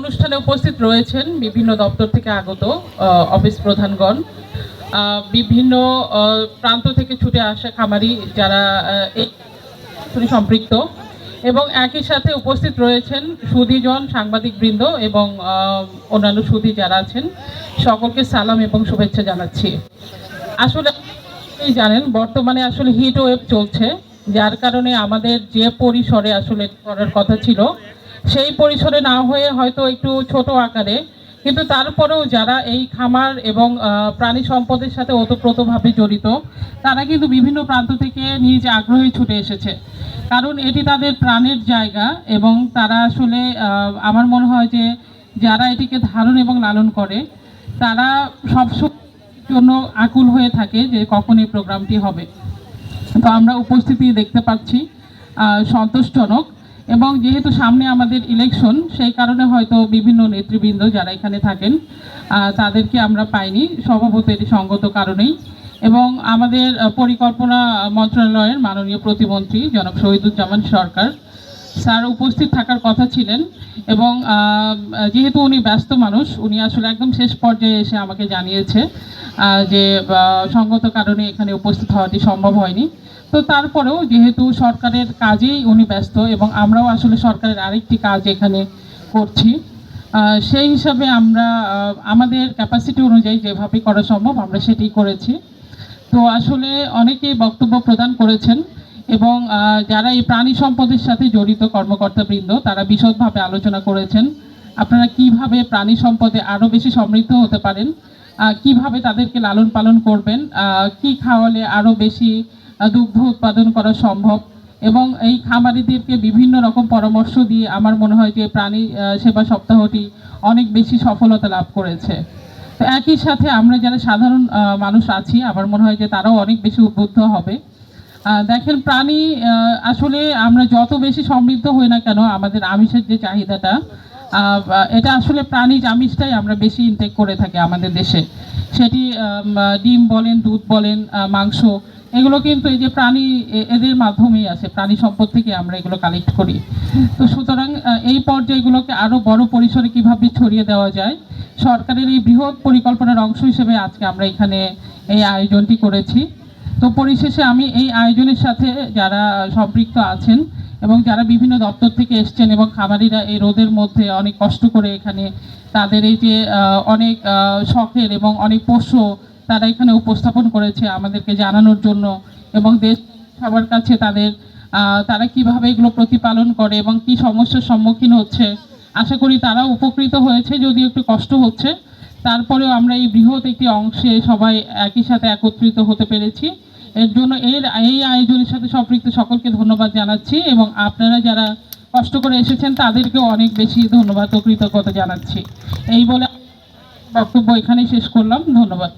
অনুষ্ঠানে উপস্থিত রয়েছেন বিভিন্ন দপ্তর থেকে আগত অফিস প্রধানগণ বিভিন্ন প্রান্ত থেকে ছুটে আসা খামারি যারা এই সম্পৃক্ত এবং একই সাথে উপস্থিত রয়েছেন সুধীজন সাংবাদিকবৃন্দ এবং অন্যান্য সুধী যারা আছেন, সকলকে সালাম এবং শুভেচ্ছা জানাচ্ছি। আসলে জানেন, বর্তমানে আসলে হিট ওয়েভ চলছে, যার কারণে আমাদের যে পরিসরে আসলে করার কথা ছিল সেই পরিসরে না হয়ে হয়তো একটু ছোট আকারে, কিন্তু তারপরেও যারা এই খামার এবং প্রাণী সম্পদের সাথে ওতপ্রোতভাবে জড়িত, তারা কিন্তু বিভিন্ন প্রান্ত থেকে নিজ আগ্রহে ছুটে এসেছে। কারণ এটি তাদের প্রাণের জায়গা এবং তারা আসলে আমার মনে হয় যে যারা এটিকে ধারণ এবং লালন করে, তারা সবসময় জন্য আকুল হয়ে থাকে যে কখন এই প্রোগ্রামটি হবে। তো আমরা উপস্থিতি দেখতে পাচ্ছি সন্তোষজনক। এবং যেহেতু সামনে আমাদের ইলেকশন সেই কারণে হয়তো বিভিন্ন নেতৃবৃন্দ যারা এখানে থাকেন তাদেরকে আমরা পাইনি এটি সঙ্গত কারণেই। এবং আমাদের পরিকল্পনা মন্ত্রণালয়ের মাননীয় প্রতিমন্ত্রী জনক শহীদুজ্জামান সরকার স্যার উপস্থিত থাকার কথা ছিলেন এবং যেহেতু উনি ব্যস্ত মানুষ, উনি আসলে একদম শেষ পর্যায়ে এসে আমাকে জানিয়েছে যে সঙ্গত কারণে এখানে উপস্থিত হওয়াটি সম্ভব হয়নি। তো তারপরেও যেহেতু সরকারের কাজেই উনি ব্যস্ত এবং আমরাও আসলে সরকারের আরেকটি কাজ এখানে করছি সেই হিসাবে আমরা আমাদের ক্যাপাসিটি অনুযায়ী যেভাবে করা সম্ভব আমরা সেটি করেছি। তো আসলে অনেকেই বক্তব্য প্রদান করেছেন। এবং যারা এই প্রাণী সম্পদের সাথে জড়িত কর্মকর্তাবৃন্দ, তারা বিশদভাবে আলোচনা করেছেন। আপনারা কীভাবে প্রাণী সম্পদে আরও বেশি সমৃদ্ধ হতে পারেন? কীভাবে তাদেরকে লালন পালন করবেন? কি খাওয়ালে আরও বেশি দুগ্ধ উৎপাদন করা সম্ভব? এবং এই খামারিদেরকে বিভিন্ন রকম পরামর্শ দিয়ে আমার মনে হয় যে প্রাণী সেবা সপ্তাহটি অনেক বেশি সফলতা লাভ করেছে। তো একই সাথে আমরা যারা সাধারণ মানুষ আছি, আমার মনে হয় যে তারাও অনেক বেশি উদ্বুদ্ধ হবে। দেখেন প্রাণী আসলে আমরা যত বেশি সমৃদ্ধ হই না কেন, আমাদের আমিষের যে চাহিদাটা এটা আসলে প্রাণীজ আমিষটাই আমরা বেশি ইনটেক করে থাকি আমাদের দেশে। সেটি ডিম বলেন, দুধ বলেন মাংস, এগুলো কিন্তু এই যে প্রাণী এদের মাধ্যমেই আসে, প্রাণী সম্পদ থেকে আমরা এগুলো কালেক্ট করি। তো সুতরাং এই পর্যায়গুলোকে আরও বড় পরিসরে কীভাবে ছড়িয়ে দেওয়া যায়, সরকারের এই বৃহৎ পরিকল্পনার অংশ হিসেবে আজকে আমরা এখানে এই আয়োজনটি করেছি। তো পরিশেষে আমি এই আয়োজনের সাথে যারা সম্পৃক্ত আছেন এবং যারা বিভিন্ন দপ্তর থেকে এসছেন এবং খামারিরা এই রোদের মধ্যে অনেক কষ্ট করে এখানে তাদের এই যে অনেক শখের এবং অনেক পোষ্য তারা এখানে উপস্থাপন করেছে আমাদেরকে জানানোর জন্য এবং দেশ সবার কাছে তাদের তারা কীভাবে এগুলো প্রতিপালন করে এবং কি সমস্যার সম্মুখীন হচ্ছে, আশা করি তারা উপকৃত হয়েছে, যদিও একটু কষ্ট হচ্ছে। তারপরেও আমরা এই বৃহৎ একটি অংশে সবাই একই সাথে একত্রিত হতে পেরেছি। এর জন্য এর, এই আয়োজনের সাথে সম্পৃক্ত সকলকে ধন্যবাদ জানাচ্ছি এবং আপনারা যারা কষ্ট করে এসেছেন তাদেরকেও অনেক বেশি ধন্যবাদ ও কৃতজ্ঞতা জানাচ্ছি। এই বলে বক্তব্য এখানেই শেষ করলাম। ধন্যবাদ।